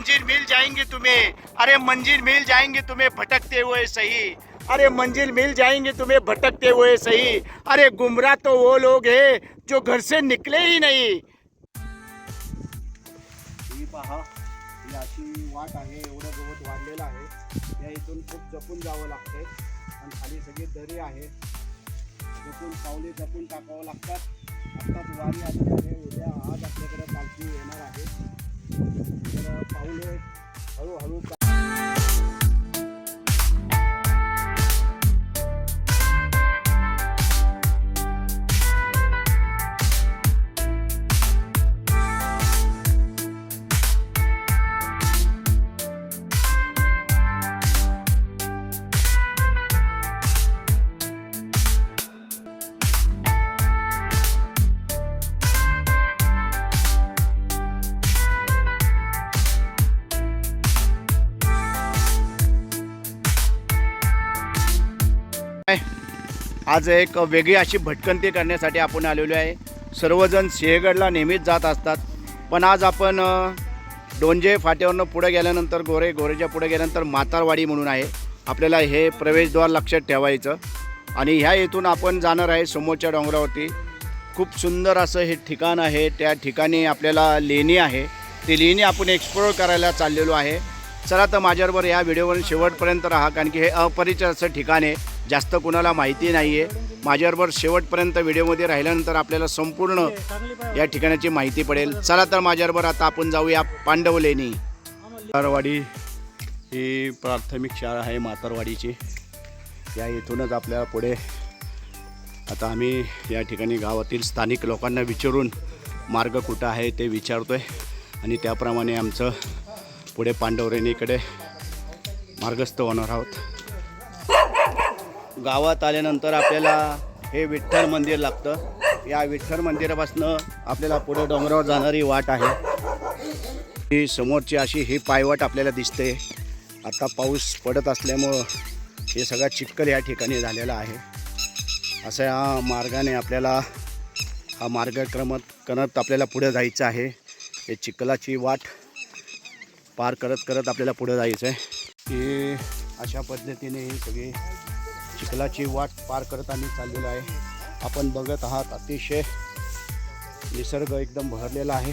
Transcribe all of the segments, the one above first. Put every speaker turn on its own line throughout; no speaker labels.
मंजिल मिल जाएँगे तुम्हें। अरे मंजिल मिल जाएँगे तुम्हें भटकते हुए सही। अरे मंजिल मिल जाएँगे तुम्हें भटकते हुए सही। अरे गुमराह तो वो लोग हैं जो घर से निकले ही नहीं। वाट आहे, एवढं गवत वाढलेलं आहे. या इथून खूप जपून जावं लागते आणि खाली सगळी दरी आहे. जपून, पावले जपून टाकावं लागतात. आत्ताच वारी आली आहे. उद्या आज आपल्याकडे पालखी येणार आहे. पाऊले हळूहळू आज एक वेगळी अशी भटकंती करण्यासाठी आपण आलेलो आहे. सर्वजण सिंहगडला नेहमीच जात असतात. पण आज आपण डोंजे फाट्यावरनं पुढे गेल्यानंतर गोरे गोरेच्या पुढे गेल्यानंतर मातारवाडी म्हणून आहे. आपल्याला हे प्रवेशद्वार लक्षात ठेवायचं. आणि ह्या इथून आपण जाणार आहे समोरच्या डोंगरावरती. खूप सुंदर असं हे ठिकाण आहे. त्या ठिकाणी आपल्याला लेणी आहे. ती लेणी आपण एक्सप्लोर करायला चाललेलो आहे. चला तर माझ्याबरोबर या व्हिडिओवर शेवटपर्यंत राहा कारण की हे अपरिचित असं ठिकाण आहे. जास्त कुणाला माहिती नाही आहे माझ्याबरोबर शेवटपर्यंत व्हिडिओमध्ये राहिल्यानंतर आपल्याला संपूर्ण या ठिकाणाची माहिती पडेल. चला तर माझ्याबरोबर आता आपण जाऊया पांडव लेणी मातारवाडी ही प्राथमिक शाळा आहे मातारवाडीची. या इथूनच आपल्या पुढे आता आम्ही या ठिकाणी गावातील स्थानिक लोकांना विचारून मार्ग कुठं आहे ते विचारतो आहे आणि त्याप्रमाणे आमचं पुढे पांडवरेणीकडे मार्गस्थ होणार आहोत. गावात आल्यानंतर आपल्याला हे विठ्ठल मंदिर लागतं. या विठ्ठल मंदिरापासून आपल्याला पुढे डोंगरावर जाणारी वाट आहे. ही समोरची अशी ही पायवाट आपल्याला दिसते. आता पाऊस पडत असल्यामुळं हे सगळा चिखल या ठिकाणी झालेला आहे. अशा या मार्गाने आपल्याला हा मार्गक्रमत करत आपल्याला पुढे जायचं आहे. हे चिखलाची वाट पार करत करत आपल्याला पुढे जायचं आहे की अशा पद्धतीने ही सगळी चिखलाची वाट पार करत आम्ही चाललेलो आहे. आपण बघत आहात अतिशय निसर्ग एकदम भरलेला आहे.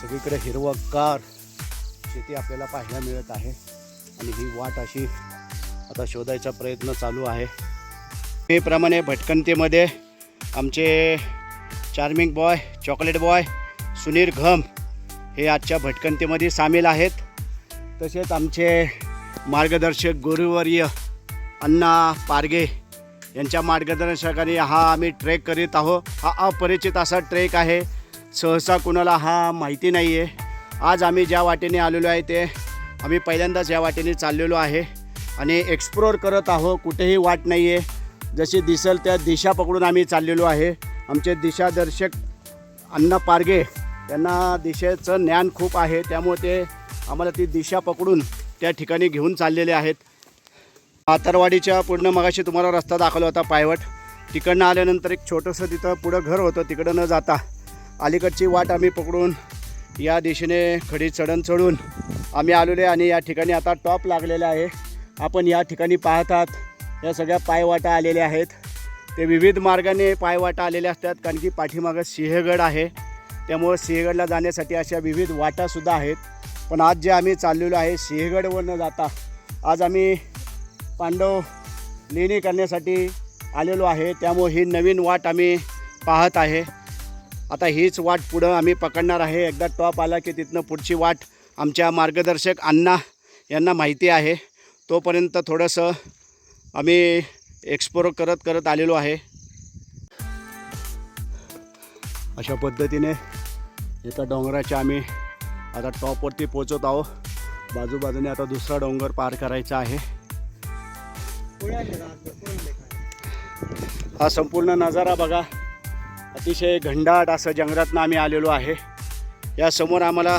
सगळीकडे हिरवगार शेती आपल्याला पाहायला मिळत आहे. आणि ही वाट अशी आता शोधायचा प्रयत्न चालू आहे. नेहमीप्रमाणे भटकंतीमध्ये आमचे charming boy chocolate boy Sunil Gham हे आजच्या भटकंतीमध्ये सामील आहेत. तसेच आमचे मार्गदर्शक गुरुवर्य अण्णा पारगे यांच्या मार्गदर्शकाने हा आम्ही ट्रेक करीत आहोत. हा अपरिचित असा ट्रेक आहे. सहसा कुणाला हा माहिती नाही आहे आज आम्ही ज्या वाटेने आलेलो आहे ते आम्ही पहिल्यांदाच या वाटेने चाललेलो आहे आणि एक्सप्लोर करत आहो कुठेही वाट नाही आहे जशी दिसेल त्या दिशा पकडून आम्ही चाललेलो आहे. आमचे दिशादर्शक अण्णा पारगे त्यांना दिशेचं ज्ञान खूप आहे. त्यामुळे ते आम्हाला ती दिशा पकडून त्या ठिकाणी घेऊन चाललेले आहेत. आतरवाडीच्या पूर्ण मगाशी तुम्हाला रस्ता दाखवला होता पायवट. तिकडनं आल्यानंतर एक छोटंसं तिथं पुढं घर होतं तिकडं न जाता अलीकडची वाट आम्ही पकडून या दिशेने खडी चढण चढून आम्ही आलेलो आहे आणि या ठिकाणी आता टॉप लागलेला आहे. आपण या ठिकाणी पाहतात या सगळ्या पायवाटा आलेल्या आहेत. ते विविध मार्गाने पायवाटा आलेल्या असतात कारण की पाठीमागं सिंहगड आहे. त्यामुळं सिंहगडला जाण्यासाठी अशा विविध वाटासुद्धा आहेत. पण आज जे आम्ही चाललेलो आहे सिंहगडवर न जाता आज आम्ही पांडव लेणी करण्यासाठी आलेलो आहे. त्यामुळे ही नवीन वाट आम्ही पाहत आहे. आता हीच वाट पुढं आम्ही पकडणार आहे. एकदा टॉप आला की तिथनं पुढची वाट आमच्या मार्गदर्शक अण्णा यांना माहिती आहे. तोपर्यंत थोडंसं आम्ही एक्सप्लोर करत करत आलेलो आहे. अशा पद्धतीने एका डोंगराच्या आम्ही आता टॉपवरती पोचत आहोत. बाजूबाजूने आता दुसरा डोंगर पार करायचा आहे. हा संपूर्ण नजारा बघा. अतिशय घंडाट असं जंगलातनं आम्ही आलेलो आहे. या समोर आम्हाला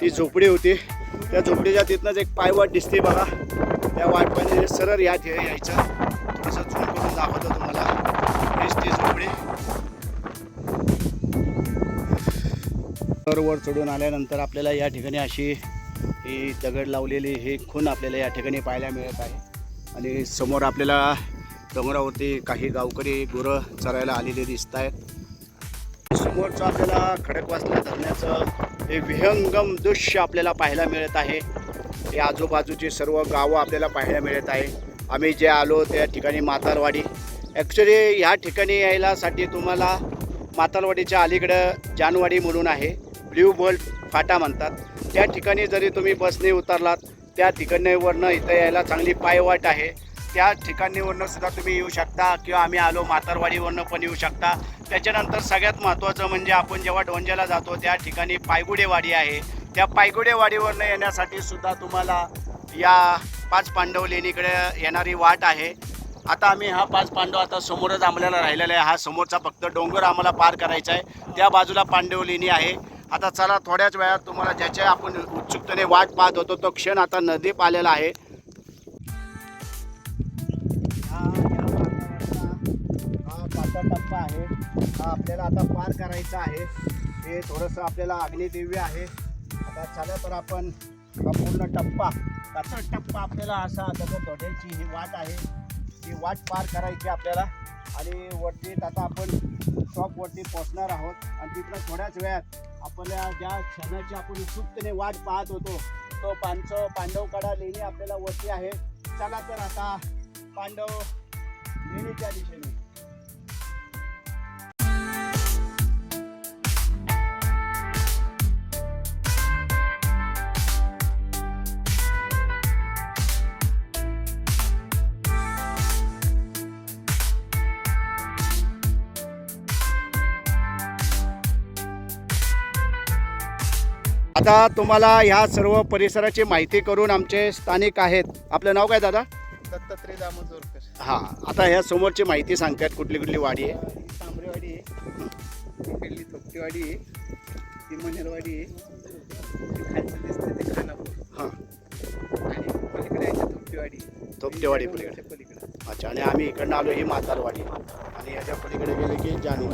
ती झोपडी होती. त्या झोपडीच्या तिथनंच एक पायवाट दिसते बघा. त्या वाटपाने सरळ या यायचं. थोडंसं झूम करून दाखवतो तुम्हाला. हीच ती झोपडी. वर वर चढून आल्यानंतर आपल्याला या ठिकाणी अशी ही दगड लावलेली ही खून आपल्याला या ठिकाणी पाहायला मिळत आहे. आणि समोर आपल्याला डोंगरावरती काही गावकरी गुरं चरायला आलेले दिसत आहेत. समोरचं आपल्याला खडकवासला धरण्याचं हे विहंगम दृश्य आपल्याला पाहायला मिळत आहे. हे आजूबाजूची सर्व गावं आपल्याला पाहायला मिळत आहे. आम्ही जे आलो त्या ठिकाणी मातारवाडी. ॲक्च्युली ह्या ठिकाणी यायलासाठी तुम्हाला मातारवाडीच्या अलीकडं जानवाडी म्हणून आहे. ब्ल्यू बल्ट फाटा म्हणतात. त्या ठिकाणी जरी तुम्ही बसने उतरलात त्या ठिकाणीवरनं इथं यायला चांगली पायवाट आहे. त्या ठिकाणीवरनं सुद्धा तुम्ही येऊ शकता किंवा आम्ही आलो मातारवाडीवरनं पण येऊ शकता. त्याच्यानंतर सगळ्यात महत्त्वाचं म्हणजे आपण जेव्हा डोंजेला जातो त्या ठिकाणी पायगुडेवाडी आहे. त्या पायगुडेवाडीवरनं येण्यासाठी सुद्धा तुम्हाला या पाच पांडव लेणीकडे येणारी वाट आहे. आता आम्ही हा पाच पांडव आता समोरच आम्हाला राहिलेला आहे. हा समोरचा फक्त डोंगर आम्हाला पार करायचा आहे. त्या बाजूला पांडव लेणी आहे. आता चला थोड्याच वेळात तुम्हाला ज्याच्या आपण उत्सुकतेने वाट पाहत होतो तो क्षण आता नदीप आलेला आहे. हा पाचवा टप्पा आहे. हा आपल्याला आता पार करायचा आहे. हे थोडंसं आपल्याला अग्निदिव्य आहे. आता चला तर आपण हा पूर्ण टप्पा त्याचा टप्पा आपल्याला असा दगड धोड्याची ही वाट आहे. ही वाट पार करायची आपल्याला. आणि वरती आता आपण टॉपवरती पोचणार आहोत. आणि तिथं थोड्याच वेळात आपल्या ज्या क्षणाची आपण उत्सुकतेने वाट पाहत होतो तो पांच पांडवकडा लेणी आपल्याला वरती आहे. चला तर आता पांडव लेणीच्या दिशेने. आता तुम्हाला ह्या सर्व परिसराची माहिती करून आमचे स्थानिक आहेत. आपलं नाव काय दादा?
दत्तात्रय दामोदरकर.
हां आता ह्या समोरची माहिती सांगतात कुठली कुठली वाडी आहे?
तांबरेवाडी आहे. इकडली थोपटेवाडी आहे. ती मनेरवाडी आहे. ती खालचं दिसतं ते खानापूर.
हां.
आणि पलीकडे आहे ते थोपटेवाडी.
थोपटेवाडी पलीकडे. अच्छा आणि आम्ही इकडनं आलो ही मातारवाडी आणि याच्या पलीकडे गेले की जानी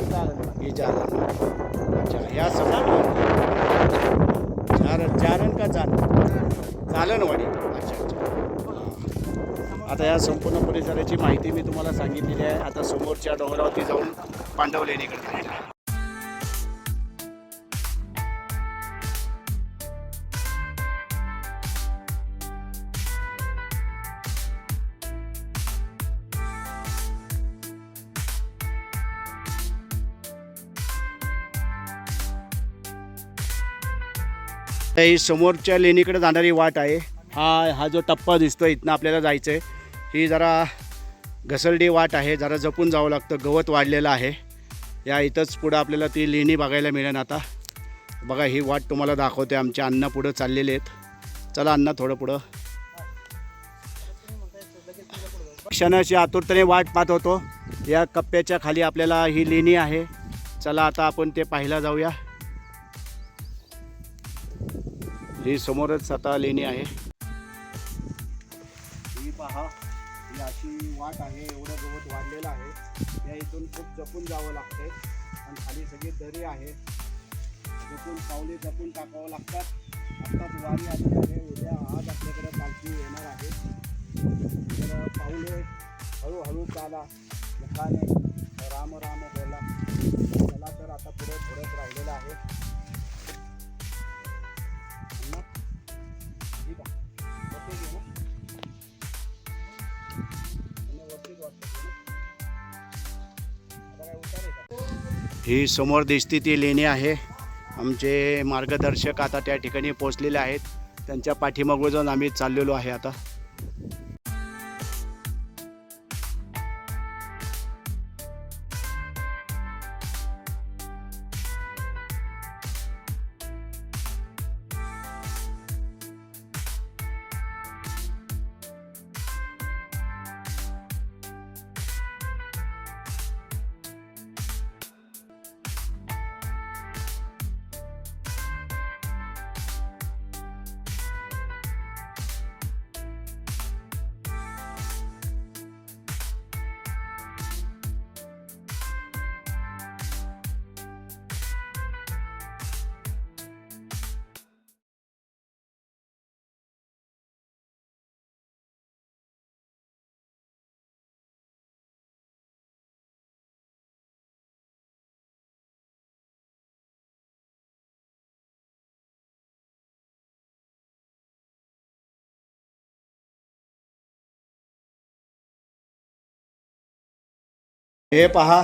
ही जालन. अच्छा ह्या समोर जारण जारण का जाण जालनवाडी अच्छा अच्छा. आता या संपूर्ण परिसराची माहिती मी तुम्हाला सांगितलेली आहे. आता समोरच्या डोंगरावरती जाऊन पांडवलेणीकडे ही समोरच्या लेणीकडे जाणारी वाट आहे. हा हा जो टप्पा दिसतो इथनं आपल्याला जायचं आहे ही जरा घसरडी वाट आहे जरा जपून जावं लागतं. गवत वाढलेलं आहे. या इथंच पुढं आपल्याला ती लेणी बघायला मिळेल आता. बघा ही वाट तुम्हाला दाखवते. आमच्या अण्णा पुढं चाललेले आहेत. चला अण्णा थोडं पुढं. क्षणाची आतुरतेने वाट पाहत होतो. या कप्प्याच्या खाली आपल्याला ही लेणी आहे. चला आता आपण ते पाहायला जाऊया. ही समोरच आता लेणी आहे. ही पहा ही अशी वाट आहे एवढं गवत वाढलेलं आहे. या इथून खूप जपून जावं लागते आणि खाली सगळी दरी आहे. जपून पावले जपून टाकावं लागतात. आत्ताच वारी आली आहे. उद्या आज आपल्याकडे पालखी येणार आहे. तर पाऊले हळूहळू चाला. मुखाने राम राम बोला. चला तर आता पुढे थोडंच राहिलेलं आहे. ही समोर दिसती ती लेणी आहे. आमचे मार्गदर्शक आता त्या ठिकाणी पोचलेले आहेत. त्यांच्या पाठीमागून जाऊन आम्ही चाललेलो आहे आता. हे पहा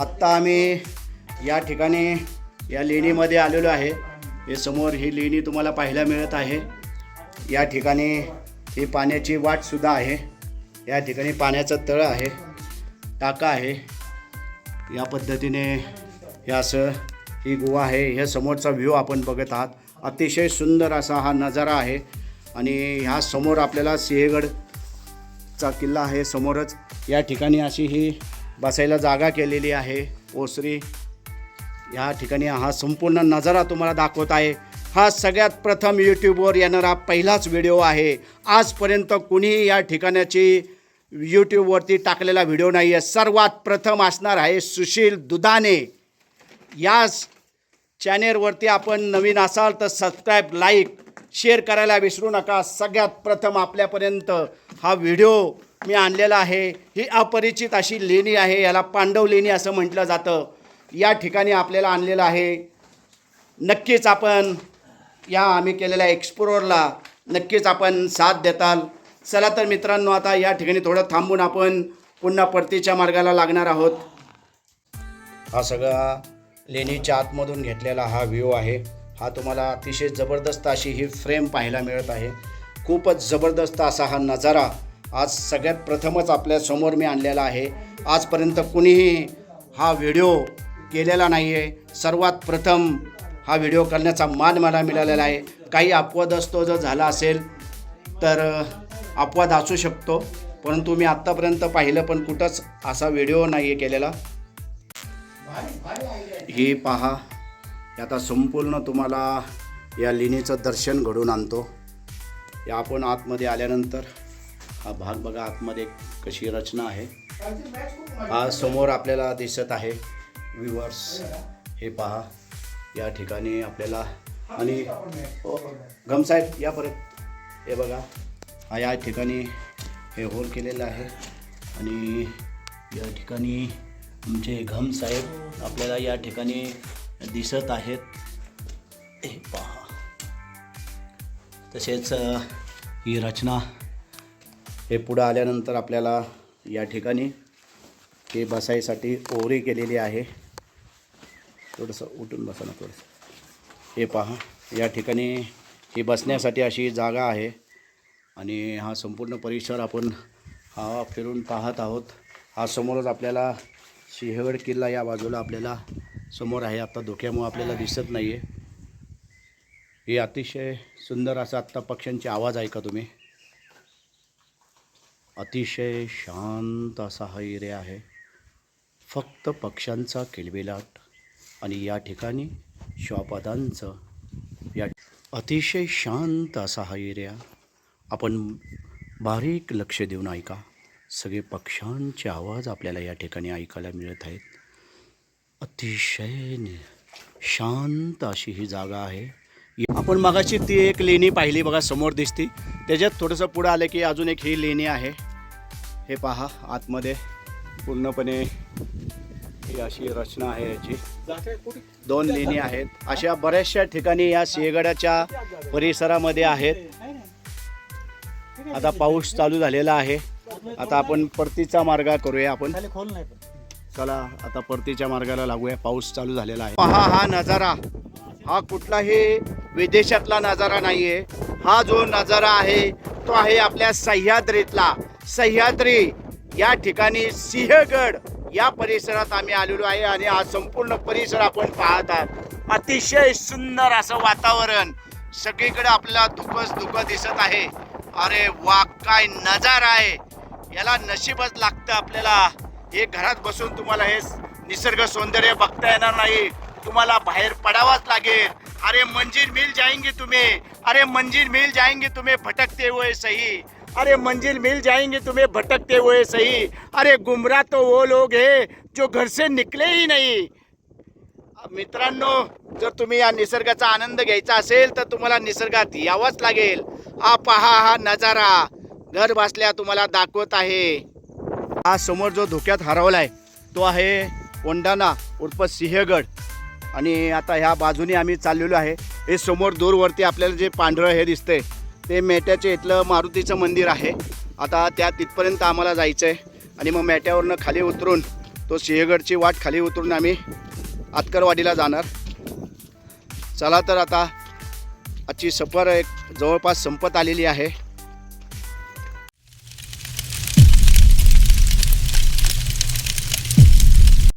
आत्ता आम्ही या ठिकाणी या लेणीमध्ये आलेलो आहे. हे समोर ही लेणी तुम्हाला पाहायला मिळत आहे. या ठिकाणी ही पाण्याची वाटसुद्धा आहे. या ठिकाणी पाण्याचं तळ आहे टाका आहे. या पद्धतीने हे असं ही गुहा आहे. ह्या समोरचा व्ह्यू आपण बघत आहात. अतिशय सुंदर असा हा नजारा आहे. आणि ह्या समोर आपल्याला सिंहगडचा किल्ला आहे समोरच. या ठिकाणी अशी ही बसायला जागा केलेली आहे. ओसरी या ठिकाणी हा संपूर्ण नजारा तुम्हाला दाखवत आहे. हा सगळ्यात प्रथम यूट्यूबवर येणारा पहिलाच व्हिडिओ आहे. आजपर्यंत कुणीही या ठिकाणाची यूट्यूबवरती टाकलेला व्हिडिओ नाही आहे सर्वात प्रथम असणार आहे सुशील दुधाने. याच चॅनेलवरती आपण नवीन असाल तर सबस्क्राईब लाईक शेअर करायला विसरू नका. सगळ्यात प्रथम आपल्यापर्यंत हा व्हिडिओ मी आणलेला आहे. ही अपरिचित अशी लेणी आहे याला पांडव लेणी असं म्हटलं जातं. या ठिकाणी आपल्याला आणलेलं आहे. नक्कीच आपण या आम्ही केलेल्या एक्सप्लोरला नक्कीच आपण साथ देताल. चला तर मित्रांनो आता या ठिकाणी थोडं थांबून आपण पुन्हा परतीच्या मार्गाला लागणार आहोत. हा सगळा लेणीच्या आतमधून घेतलेला हा व्ह्यू आहे. हा तुम्हाला अतिशय जबरदस्त अशी ही फ्रेम पाहायला मिळत आहे. खूपच जबरदस्त असा हा नजारा आज सगळ्यात प्रथमच आपल्यासमोर मी आणलेला आहे. आजपर्यंत कुणीही हा व्हिडिओ केलेला नाही आहे सर्वात प्रथम हा व्हिडिओ करण्याचा मान मला मिळालेला आहे. काही अपवाद असतो जर झाला असेल तर अपवाद असू शकतो. परंतु मी आत्तापर्यंत पाहिलं पण कुठंच असा व्हिडिओ नाही आहे केलेला. हे पहा आता संपूर्ण तुम्हाला या लेणीचं दर्शन घडून आणतो. या आपण आतमध्ये आल्यानंतर हा भाग बघा आतमध्ये कशी रचना आहे. हा समोर आपल्याला दिसत आहे व्ह्युअर्स हे पहा या ठिकाणी आपल्याला आणि गमसाहेब या परत हे बघा हा या ठिकाणी हे होल केलेलं आहे. आणि या ठिकाणी आमचे घम साहेब आपल्याला या ठिकाणी दिसत आहेत. हे पहा. तसेच ही रचना हे पुढं आल्यानंतर आपल्याला या ठिकाणी हे बसायसाठी ओरी केलेली आहे. थोडंसं उठून बसा ना थोडंसं. हे पहा या ठिकाणी ही बसण्यासाठी अशी जागा आहे आणि हा संपूर्ण परिसर आपण हा फिरून पाहत आहोत. हा समोरच आपल्याला सिंहगड किल्ला या बाजूला आपल्याला समोर आहे. आत्ता धुक्यामुळं आपल्याला दिसत नाही आहे हे अतिशय सुंदर असं आत्ता पक्ष्यांचे आवाज ऐका तुम्ही. अतिशय शांत असा हा एरिया आहे. फक्त पक्ष्यांचा किलबिलाट आणि या ठिकाणी श्वापदांचं या अतिशय शांत असा हा एरिया. आपण बारीक लक्ष देऊन ऐका. सगळे पक्ष्यांचे आवाज आपल्याला या ठिकाणी ऐकायला मिळत आहेत. अतिशय शांत अशी ही जागा आहे. आपण मगाशी ती एक लेणी पाहिली बघा समोर दिसती. त्याच्यात थोडंसं पुढं आलं की अजून एक ही लेणी आहे. हे पहा आतमध्ये पूर्णपणे ही अशी रचना आहे याची. दोन लेणी आहेत. अशा बऱ्याचशा ठिकाणी या सिंहगडाच्या परिसरामध्ये आहेत. आता पाऊस चालू झालेला आहे. आता आपण परतीचा मार्ग करूया आपण. चला आता परतीच्या मार्गाला लागूया. पाऊस चालू झालेला आहे. पहा हा नजारा. हा कुठलाही विदेशातला नजारा नाहीये. हा जो नजारा आहे तो आहे आपल्या सह्याद्रीतला. सह्याद्री या ठिकाणी सिंहगड या परिसरात आम्ही आलेलो आहे आणि हा संपूर्ण परिसर आपण पाहत आहात. अतिशय सुंदर असं वातावरण. सगळीकडे आपल्याला धुकच धुक दिसत आहे. अरे वा काय नजारा आहे. याला नशीबच लागतं आपल्याला. हे घरात बसून तुम्हाला हे निसर्ग सौंदर्य बघता येणार नाही. तुम्हाला बाहेर पडावाच लागेल. अरे मंजिल मिल जाएंगे तुम्हें. अरे मंजिल मिल जाएंगे तुम्हें. भटकते हुए सही. अरे मंजिल मिल जाएंगे तुम्हें भटकते हुए सही। अरे गुमराह तो वो लोग हैं जो घर से निकले ही नहीं। मित्रांनो जर तुम्ही या निसर्गाचा आनंद घ्यायचा असेल तर तुम्हाला निसर्गात यावंच लागेल. हा पहा हा नजारा. घर बसल्या तुम्हाला दाखवत आहे. हा समोर जो धोक्यात हरवलाय तो आहे ओंडाना उर्फ सिंहगड. आणि आता ह्या बाजूने आम्ही चाललेलो आहे. हे समोर दूरवरती आपल्याला जे पांढरं हे दिसतंय ते मेट्याचे इथलं मारुतीचं मंदिर आहे. आता त्या तिथपर्यंत आम्हाला जायचं आहे आणि मग मेट्यावरनं खाली उतरून तो सिंहगडची वाट खाली उतरून आम्ही आतकरवाडीला जाणार. चला तर आता आजची सफर एक जवळपास संपत आलेली आहे.